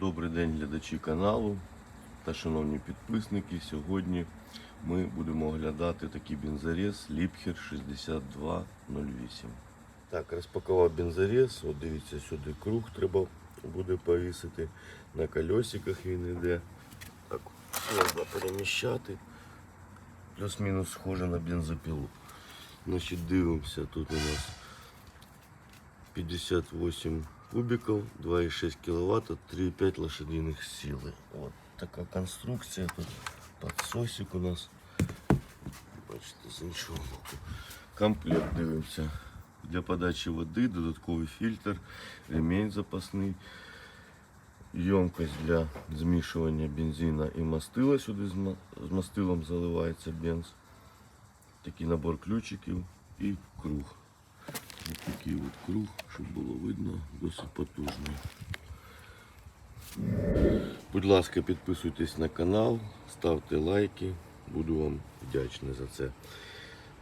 Добрий день глядачі каналу та шановні підписники. Сьогодні ми будемо оглядати такий бензорез Ліпхер 6208. Так, розпакував бензорез. От дивіться, сюди круг треба буде повісити. На колесиках він йде. Так, можна переміщати. Плюс-мінус схоже на бензопилу. Значить, дивимося, тут у нас 58 кубиков, 2,6 киловатта, 3,5 лошадиных силы. Вот такая конструкция. Тут подсосик у нас. Бачите, з іншого боку. Комплект дивимося. Для подачі води, додатковий фільтр, ремень запасний, ємкость для змішування бензина і мастила. Сюди з ма- з мастилом заливається бенз. Такий набор ключиків і круг. Такий от круг, щоб було видно, досить потужний. Будь ласка, підписуйтесь на канал, ставте лайки, буду вам вдячний за це.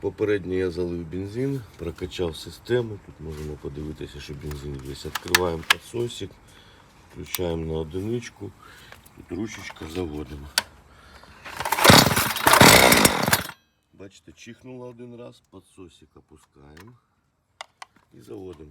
Попередньо я залив бензин, прокачав систему. Тут можемо подивитися, що бензин весь. Відкриваємо підсосик, включаємо на одиничку, тут ручечка заводимо. Бачите, чихнуло один раз, підсосик опускаємо і заводимо.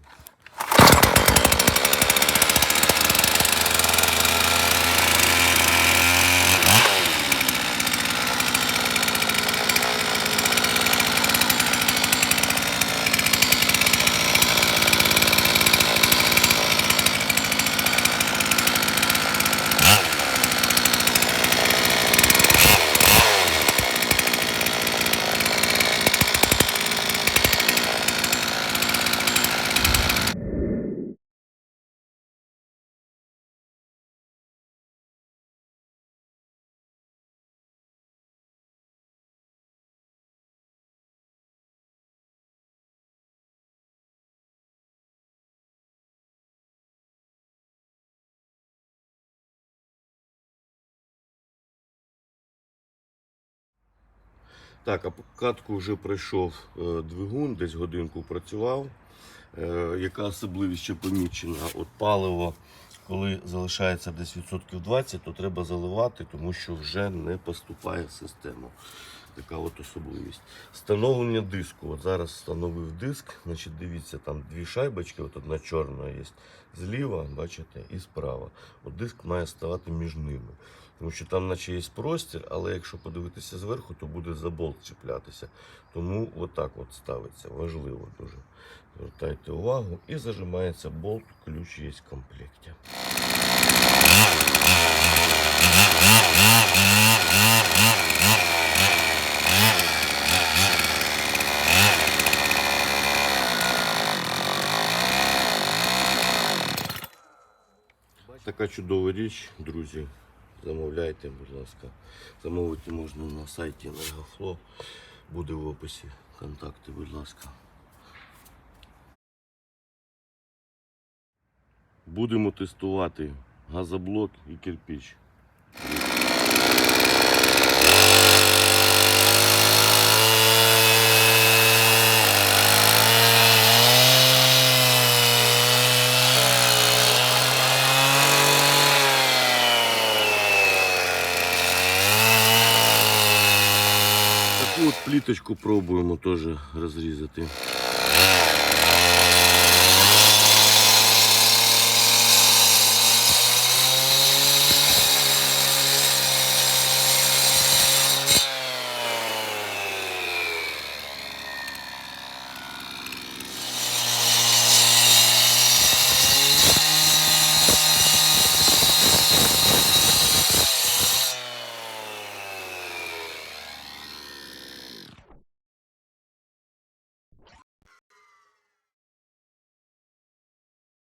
Так, а по вже пройшов е, двигун, десь годинку працював. Е, яка особливість ще помічена? От паливо, коли залишається десь відсотків 20, то треба заливати, тому що вже не поступає в систему. Така от особливість. Встановлення диску. От зараз встановив диск. Значить, дивіться, там дві шайбочки, от одна чорна є зліва, бачите, і справа. От диск має ставати між ними. Тому що там наче є простір, але якщо подивитися зверху, то буде за болт чіплятися. Тому отак от ставиться. Важливо дуже. Звертайте увагу і зажимається болт, ключ є в комплекті. Така чудова річ, друзі. Замовляйте, будь ласка. Замовити можна на сайті Легофло. Буде в описі. Контакти, будь ласка. Будемо тестувати газоблок і кирпич. Таку от пліточку пробуємо теж розрізати.